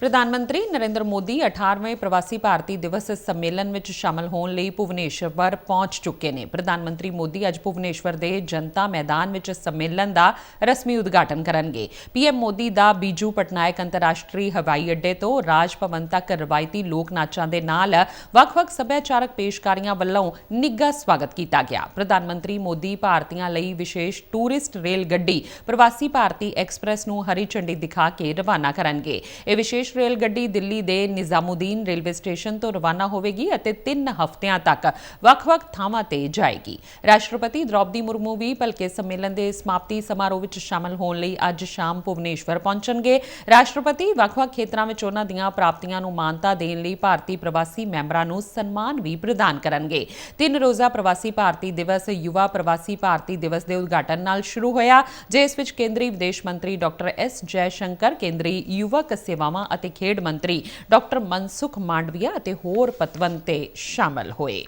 ਪ੍ਰਧਾਨ ਮੰਤਰੀ ਨਰਿੰਦਰ ਮੋਦੀ 18ਵੇਂ ਪ੍ਰਵਾਸੀ ਭਾਰਤੀ ਦਿਵਸ ਸੰਮੇਲਨ ਵਿੱਚ ਸ਼ਾਮਲ ਹੋਣ ਲਈ ਭੁਵਨੇਸ਼ਵਰ ਪਹੁੰਚ ਚੁੱਕੇ ਨੇ। ਪ੍ਰਧਾਨ ਮੰਤਰੀ ਮੋਦੀ ਅੱਜ ਭੁਵਨੇਸ਼ਵਰ ਦੇ ਜਨਤਾ ਮੈਦਾਨ ਵਿੱਚ ਸੰਮੇਲਨ ਦਾ ਰਸਮੀ ਉਦਘਾਟਨ ਕਰਨਗੇ। ਪੀਐਮ ਮੋਦੀ ਦਾ ਬੀਜੂ ਪਟਨਾਇਕ ਅੰਤਰਰਾਸ਼ਟਰੀ ਹਵਾਈ ਅੱਡੇ ਤੋਂ ਰਾਜ ਭਵਨ ਤੱਕ ਰਵਾਇਤੀ ਲੋਕ ਨਾਚਾਂ ਦੇ ਨਾਲ ਵੱਖ-ਵੱਖ ਸੱਭਿਆਚਾਰਕ ਪੇਸ਼ਕਾਰੀਆਂ ਵੱਲੋਂ ਨਿੱਘਾ ਸਵਾਗਤ ਕੀਤਾ ਗਿਆ। ਪ੍ਰਧਾਨ ਮੰਤਰੀ ਮੋਦੀ ਭਾਰਤੀਆਂ ਲਈ ਵਿਸ਼ੇਸ਼ ਟੂਰਿਸਟ ਰੇਲ ਗੱਡੀ ਪ੍ਰਵਾਸੀ ਭਾਰਤੀ ਐਕਸਪ੍ਰੈਸ ਨੂੰ ਹਰੀ ਝੰਡੀ ਦਿਖਾ ਕੇ ਰਵਾਨਾ ਕਰਨਗੇ। ਇਹ ਵਿਸ਼ੇਸ਼ ਰੇਲ ਗੱਡੀ ਦਿੱਲੀ ਦੇ ਨਿਜ਼ਾਮੂਦੀਨ ਰੇਲਵੇ ਸਟੇਸ਼ਨ ਤੋਂ ਰਵਾਨਾ ਹੋਵੇਗੀ ਅਤੇ 3 ਹਫ਼ਤਿਆਂ ਤੱਕ ਵੱਖ-ਵੱਖ ਥਾਵਾਂ ਤੇ ਜਾਏਗੀ। ਰਾਸ਼ਟਰਪਤੀ ਦ੍ਰੌਪਦੀ ਮੁਰਮੂ ਵੀ ਭਲਕੇ ਸੰਮੇਲਨ ਦੇ ਸਮਾਪਤੀ ਸਮਾਰੋਹ ਵਿੱਚ ਸ਼ਾਮਲ ਹੋਣ ਲਈ ਅੱਜ ਸ਼ਾਮ ਭੁਵਨੇਸ਼ਵਰ ਪਹੁੰਚਣਗੇ। ਰਾਸ਼ਟਰਪਤੀ ਵੱਖ-ਵੱਖ ਖੇਤਰਾਂ ਵਿੱਚ ਉਹਨਾਂ ਦੀਆਂ ਪ੍ਰਾਪਤੀਆਂ ਨੂੰ ਮਾਨਤਾ ਦੇਣ ਲਈ ਭਾਰਤੀ ਪ੍ਰਵਾਸੀ ਮੈਂਬਰਾਂ ਨੂੰ ਸਨਮਾਨ ਵੀ ਪ੍ਰਦਾਨ ਕਰਨਗੇ। ਤਿੰਨ ਰੋਜ਼ਾ ਪ੍ਰਵਾਸੀ ਭਾਰਤੀ ਦਿਵਸ, ਯੁਵਾ ਪ੍ਰਵਾਸੀ ਭਾਰਤੀ ਦਿਵਸ ਦੇ ਉਦਘਾਟਨ ਨਾਲ ਸ਼ੁਰੂ ਹੋਇਆ, ਜਿਸ ਵਿੱਚ ਕੇਂਦਰੀ ਵਿਦੇਸ਼ ਮੰਤਰੀ ਡਾਕਟਰ ਐਸ ਜੈ ਸ਼ੰਕਰ, ਕੇਂਦਰੀ ਯੁਵਕ ਸੇਵਾਵਾਂ ਅਤੇ ਖੇਡ ਮੰਤਰੀ ਡਾਕਟਰ ਮਨਸੁਖ ਮਾਂਡਵੀਆ ਅਤੇ ਹੋਰ ਪਤਵੰਤੇ ਸ਼ਾਮਲ ਹੋਏ।